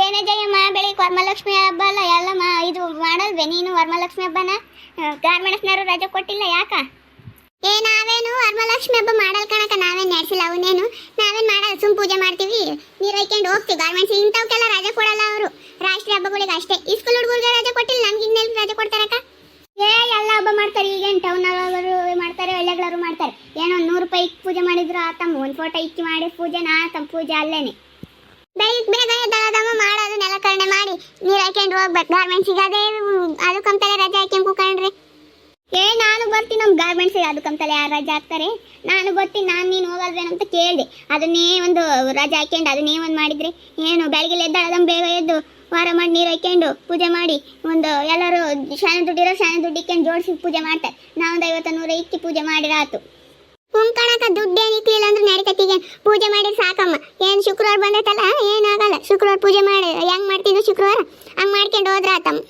ಏನೇ ಜಯಮ್ಮ ಬೆಳಿಗ್ಗೆ ವರಮಹಾಲಕ್ಷ್ಮಿ ಹಬ್ಬ ಅಲ್ಲ, ಎಲ್ಲ ಮಾ ಇದು ಮಾಡಲ್ವೇ ನೀನು ವರಮಹಾಲಕ್ಷ್ಮಿ ಹಬ್ಬನ? ಗಾರ್ಮೆಂಟ್ಸ್ನವರು ರಜೆ ಕೊಟ್ಟಿಲ್ಲ ಯಾಕ? ಏ, ನಾವೇನು ವರಮಹಾಲಕ್ಷ್ಮಿ ಹಬ್ಬ ಮಾಡಲ್ ಕಣಕ ನಾವೇನು ನಡೆಸಿಲ್ಲ ಅವನೇನು ನಾವೇನು ಮಾಡಲ್ಲ, ಸುಮ್ ಪೂಜೆ ಮಾಡ್ತೀವಿ. ನೀರು ಹಾಕೊಂಡು ಹೋಗ್ತೀವಿ. ಗಾರ್ಮೆಂಟ್ಸ್ ಇಂಥವಕ್ಕೆಲ್ಲ ರಜೆ ಕೊಡಲ್ಲ ಅವರು. ರಾಷ್ಟ್ರೀಯ ಹಬ್ಬಗಳಿಗೆ ಅಷ್ಟೇ. ಈ ಸ್ಕೂಲ್ ಹುಡುಗರಿಗೆ ರಜೆ ಕೊಟ್ಟಿಲ್ಲ ನಮ್ಗೆ ಇನ್ನೆಲ್ಲಿ ರಜೆ ಕೊಡ್ತಾರಕ್ಕ ಏ, ಎಲ್ಲ ಹಬ್ಬ ಮಾಡ್ತಾರೆ. ಈಗೇನು ಟೌನ್ ಅವರು ಮಾಡ್ತಾರೆ ಒಳ್ಳೆಗಳವರು ಮಾಡ್ತಾರೆ. ಏನೋ ನೂರು ರೂಪಾಯಿ ಪೂಜೆ ಮಾಡಿದ್ರು ಆ ತಮ್ಮ ಒಂದು ಫೋಟೋ ಇಕ್ಕಿ ಮಾಡಿ ಪೂಜೆ ನಾ ತಮ್ಮ ಪೂಜೆ ಅಲ್ಲೇನೆ. ಬೆಳಿಗ್ಗೆ ಬೇಗ ಎದ್ದಳದಮ್ಮ ಮಾಡೋದು ನೆಲಕರಣೆ ಮಾಡಿ. ನೀರು ಹಾಕೊಂಡು ಹೋಗ್ಬೇಕು. ಗಾರ್ಮೆಂಟ್ಸಿಗೆ ಅದೇ ಅದು ಕಂತಲೆ ರಜೆ ಹಾಕೊಂಡು ಕೂಕೊಂಡ್ರಿ ಏ, ನಾನು ಬರ್ತೀನಿ ನಮ್ಮ ಗಾರ್ಮೆಂಟ್ಸಿಗೆ ಕಂತಲೆ ಯಾರು ರಜೆ ಹಾಕ್ತಾರೆ? ನಾನು ಬರ್ತೀನಿ ನಾನು ನೀನು ಹೋಗಲ್ವೇನಂತ ಕೇಳಿದೆ. ಅದನ್ನೇ ಒಂದು ರಜೆ ಹಾಕ್ಕೊಂಡು ಅದನ್ನೇ ಒಂದು ಮಾಡಿದ್ರಿ ಏನು? ಬೆಳಗ್ಗೆ ಎದ್ದಾಳದಮ್ಮ ಬೇಗ ಎದ್ದು ವಾರ ಮಾಡಿ ನೀರು ಹಾಕ್ಕೊಂಡು ಪೂಜೆ ಮಾಡಿ ಒಂದು ಎಲ್ಲರೂ ಶಾನೆ ದುಡ್ಡಿರೋ ಶಾನೆ ದುಡ್ಡು ಜೋಡಿಸಿ ಪೂಜೆ ಮಾಡ್ತಾರೆ. ನಾವೊಂದು ಐವತ್ತು, ನೂರು ಇಕ್ಕಿ ಪೂಜೆ ಮಾಡಿರಾತು ಕುಂಕಣಕ ದುಡ್ಡು ಏನಿಕ್ಲಿಲ್ಲ ಅಂದ್ರೆ ನಡೀತತ್ತೀಗ ಪೂಜೆ ಮಾಡಿದ್ರೆ ಸಾಕಮ್ಮ. ಏನು ಶುಕ್ರವಾರ ಬಂದೈತಲ್ಲ ಏನಾಗಲ್ಲ ಶುಕ್ರವಾರ ಪೂಜೆ ಮಾಡಿ. ಹೆಂಗ್ ಮಾಡ್ತಿದ್ರು ಶುಕ್ರವಾರ? ಹಂಗ್ ಮಾಡ್ಕೊಂಡು ಹೋದ್ರ ಆತಮ್ಮ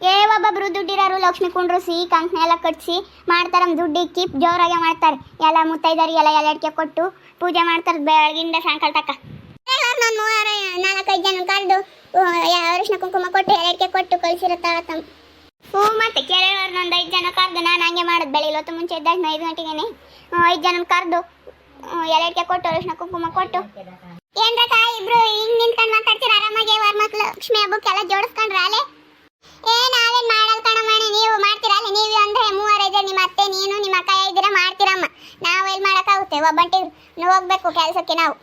ಏ ಒಬ್ಬೊಬ್ರು ದುಡ್ಡಿರಾರು ಲಕ್ಷ್ಮಿ ಕುಂಡ್ರು ಸಿಹಿ ಕಂಕಣ ಎಲ್ಲ ಕಟ್ಸಿ ಮಾಡ್ತಾರೆ ದುಡ್ಡು ಇಕ್ಕಿ ಜೋರಾಗೆ ಮಾಡ್ತಾರೆ. ಎಲ್ಲ ಮುತ್ತೈದರಿಗೆ ಎಲ್ಲ ಎಲೆ ಕೊಟ್ಟು ಪೂಜೆ ಮಾಡ್ತಾರೆ ಬೆಳಗಿಂದ ಸಾಯಂಕಾಲ ತಕ್ಕ ನಾನು ಮೂವಾರ ನಾಲ್ಕೈದು ಜನ ಕರೆದು ಅರಿಶಿನ ಕುಂಕುಮ ಕೊಟ್ಟು ಎಲೆ ಕೊಟ್ಟು ಕಳಿಸಿರತ್ತಾಳತ್ತಮ್ಮ ಹ್ಞೂ, ಮತ್ತೆ ಕೆರೆಯವ್ರನ್ನ ಒಂದು ಐದು ಜನ ಕರೆದು ನಾನು ಹಂಗೆ ಮಾಡೋದು ಬೆಳಿಗ್ಗೆ ಹೊತ್ತು ಮುಂಚೆ ಇದ್ದಾಗ ಐದು ಗಂಟೆಗೇನೆ. ಐದು ಜನ ಕರೆದು. ಎಲೆಡ್ಕೆ ಕೊಟ್ಟು ಅರಿಶಿನ ಕುಂಕುಮ ಕೊಟ್ಟು. ತಾಯಿ, ಇಬ್ರು ಹಿಂಗ್ ನಿಂತ್ಕೊಂಡು ಮಾತಾಡ್ತೀರ? ಆರಾಮಾಗಿ ವರಮಕ್ಳು ಲಕ್ಷ್ಮಿ ಹಬ್ಬಕ್ಕೆಲ್ಲ ಜೋಡಿಸ್ಕೊಂಡ್ರ ಅಲ್ಲೇ? ಏ, ನಾವೇನ್ ಮಾಡಲ್ ಕಣಮಣಿ ನೀವು ಮಾಡ್ತೀರಾ ಅಲ್ಲಿ? ನೀವು ಅಂದ್ರೆ ಮೂವರೈದು ನಿಮ್ಮ ಅತ್ತೆ, ನೀನು, ನಿಮ್ಮ ಅಕ್ಕ ಇದ್ದೀರಾ? ಮಾಡ್ತೀರಮ್ಮ. ನಾವು ಎಲ್ಲಿ ಮಾಡಕ್ಕಾಗುತ್ತೆ ಒಬ್ಬಂಟಿ ಹೋಗ್ಬೇಕು ಕೆಲಸಕ್ಕೆ ನಾವು.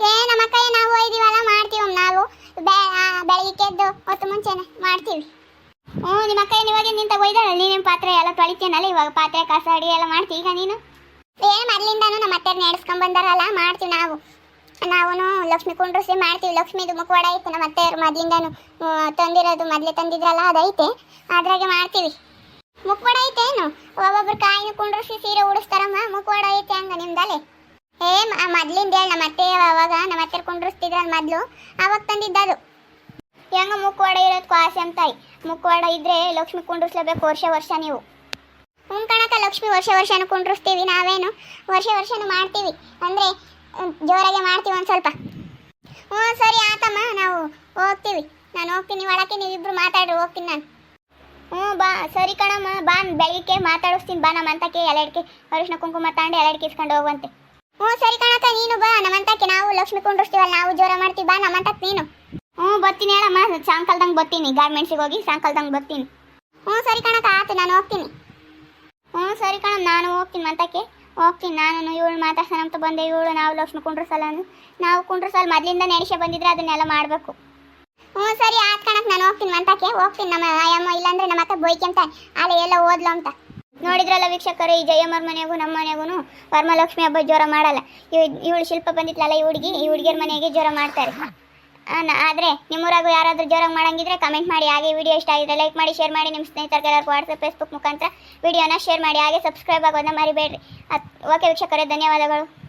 ಏ, ನಮ್ಮ ಅಕ್ಕ ನಾವು ಒಯ್ದೀವಲ್ಲ ಮಾಡ್ತೀವಿ ನಾವು ಬೆ- ಆ, ಬೆಳಗ್ಗೆ ಎದ್ದು ಹೊತ್ತು ಮುಂಚೆನೆ ಮಾಡ್ತೀವಿ ಹ್ಞೂ ನಿಮ್ಮ ಅಕ್ಕ ಏನು ಒಯ್ದಾಳ ನೀನೇನು ಪಾತ್ರೆ ಎಲ್ಲ ತೊಳಿತೀನಲ್ಲ ಇವಾಗ ಪಾತ್ರೆ, ಕಸ ಅಡಿಗೆ ಎಲ್ಲ ಮಾಡ್ತೀವಿ ಈಗ ನೀನು? ಏನು ಮೊದಲಿಂದಾನು ನಮ್ಮ ಅತ್ತೆ ನಡೆಸ್ಕೊಂಡ್ ಬಂದಾರಲ್ಲ, ಮಾಡ್ತೀವಿ ನಾವು. ನಾವು ಲಕ್ಷ್ಮಿ ಕುಂಡ್ರಿಸಿ ಮಾಡ್ತೀವಿ, ಲಕ್ಷ್ಮಿದು ಮುಖವಾಡ ಐತೆ ನಮ್ಮ ಅತ್ತೆಯವ್ರು ಮೊದ್ಲಿಂದಾನು. ತಂದಿರೋದು ಮೊದಲೇ ತಂದಿದ್ರಲ್ಲ, ಅದೈತೆ. ಅದ್ರಾಗೆ ಮಾಡ್ತೀವಿ. ಮುಖವಾಡ ಏನು? ಒಬ್ಬೊಬ್ರು ಕಾಯಿನ ಕುಂಡ್ರಿಸಿ ಸೀರೆ ಉಡಿಸ್ತಾರಮ್ಮ, ಮುಖವಾಡ ಐತೆ ಹಂಗ ನಿಮ್ದಲ್ಲಿ? ಏ ಮೊದ್ಲಿಂದ ಹೇಳಿ, ನಮ್ಮ ಅತ್ತೆ ಅವಾಗ ನಮ್ಮ ಅತ್ತೆ ಕುಂಡ್ರಿಸ್ತಿದ್ರಲ್ಲ ಮೊದ್ಲು, ಅವಾಗ ತಂದಿದ್ದದು. ಹೆಂಗ ಮುಖವಾಡ ಇರೋದಕ್ಕೂ ಆಸೆ ಅಂತಾಯಿ. ಮುಖವಾಡ ಇದ್ರೆ ಲಕ್ಷ್ಮಿ ಕುಂಡಿಸ್ಲೇಬೇಕು ವರ್ಷ ವರ್ಷ ನೀವು. ಹ್ಞೂ ಕಣಕ ಲಕ್ಷ್ಮಿ ವರ್ಷ ವರ್ಷನೂ ಕುಂಡ್ರಿಸ್ತೀವಿ ನಾವೇನು? ವರ್ಷ ವರ್ಷನೂ ಮಾಡ್ತೀವಿ. ಅಂದರೆ ಜೋರಾಗೆ ಮಾಡ್ತೀವಿ ಒಂದು ಸ್ವಲ್ಪ. ಹ್ಞೂ ಸರಿ ಆತಮ್ಮ, ನಾವು ಹೋಗ್ತೀವಿ. ನಾನು ಹೋಗ್ತೀನಿ ಒಳಕ್ಕೆ ನೀವಿಬ್ರು ಮಾತಾಡ್ರಿ, ಹೋಗ್ತೀನಿ ನಾನು. ಹ್ಞೂ ಬಾ, ಸರಿ ಕಣಮ್ಮ, ಬಾ ಬೆಳಗ್ಗೆ ಮಾತಾಡಿಸ್ತೀನಿ, ಬಾ, ನಮ್ಮ ಅಂತಕ್ಕೆ ಎಲ್ಲಡಿಕೆ ಅರಿಶಿನ ಕುಂಕುಮ ತಗೊಂಡು ಎಲ್ಲಡಿಕೆ ಇಸ್ಕೊಂಡು ಹೋಗುವಂತೆ. ಹ್ಞೂ ಸರಿ ಕಣಕ ನೀನು ಬಾ ನಮ್ಮಂತಕ್ಕೆ ನಾವು ಲಕ್ಷ್ಮಿ ಕುಂಡ್ರಿಸ್ತೀವಲ್ಲ, ನಾವು ಜೋರ ಮಾಡ್ತೀವಿ, ಬಾ ನಮ್ಮಂತಕ್ಕೆ ನೀನು. ಬರ್ತೀನಿ ಹೇಳಮ್ಮ. ಸಾಯಂಕಾಲದಂಗೆ ಬರ್ತೀನಿ. ಗಾರ್ಮೆಂಟ್ಸಿಗೆ ಹೋಗಿ ಸಾಯಂಕಾಲದಂಗೆ ಬರ್ತೀನಿ. ಹ್ಞೂ ಸರಿ ಕಣಕ್ಕ ಆತು ನಾನು ಹೋಗ್ತೀನಿ. ಹ್ಞೂ ಸರಿ ಕಣ ನಾನು ಹೋಗ್ತೀನಿ ಮಂತಕ್ಕೆ ಹೋಗ್ತೀನಿ, ನಾನು ಇವಳು ಮಾತಾಡ್ಸೋಣ ಅಂತ ಬಂದೆ. ಇವಳು ನಾವು ಲಕ್ಷ್ಮಿ ಕುಂಡ್ರಸಲ್ಲ ಅಂದು ನಾವು ಸಲ ಮೊದಲಿಂದ ನೆನೆಸೆ ಬಂದಿದ್ರೆ ಅದನ್ನೆಲ್ಲ ಮಾಡಬೇಕು. ಹ್ಞೂ ಸರಿ ಆತ ಕಣಕ್ಕೆ, ನಾನು ಹೋಗ್ತೀನಿ ಮಂತಕ್ಕೆ ಹೋಗ್ತೀನಿ ನಮ್ಮ ಆಯಮ್ಮ ಇಲ್ಲಾಂದ್ರೆ ನಮ್ಮ ಅಕ್ಕ ಅಂತ ಅಲ್ಲಿ ಎಲ್ಲ ಓದ್ಲು ಅಂತ. ನೋಡಿದ್ರಲ್ಲ ವೀಕ್ಷಕರು, ಈ ಜಯಮ್ಮರ ಮನೆಗೂ, ನಮ್ಮ ಮನೆಗೂ ವರ್ಮಲಕ್ಷ್ಮಿ ಹಬ್ಬ ಜ್ವರ ಮಾಡಲ್ಲ. ಇವಳು ಶಿಲ್ಪ ಬಂದಿತ್ತಲ್ಲ ಈ ಹುಡುಗಿ, ಈ ಹುಡುಗಿಯರ ಮನೆಗೆ ಜ್ವರ ಮಾಡ್ತಾರೆ. ಆದ್ರೆ ನಿಮ್ಮೂರಾಗೂ ಯಾರಾದರೂ ಜೋರಾಗಿ ಮಾಡಂಗಿದ್ರೆ ಕಮೆಂಟ್ ಮಾಡಿ. ಹಾಗೆ ವಿಡಿಯೋ ಇಷ್ಟ ಆಗಿದ್ರೆ ಲೈಕ್ ಮಾಡಿ ಶೇರ್ ಮಾಡಿ. ನಿಮ್ಮ ಸ್ನೇಹಿತರಿಗೆ ಎಲ್ಲರಿಗೂ ವಾಟ್ಸಪ್ ಫೇಸ್ಬುಕ್ ಮುಖಾಂತರ ವಿಡಿಯೋನ ಶೇರ್ ಮಾಡಿ. ಹಾಗೆ ಸಬ್ಸ್ಕ್ರೈಬ್ ಆಗೋದನ್ನ ಮರಿಬೇಡ್ರಿ. ಓಕೆ ವೀಕ್ಷಕರೇ, ಧನ್ಯವಾದಗಳು.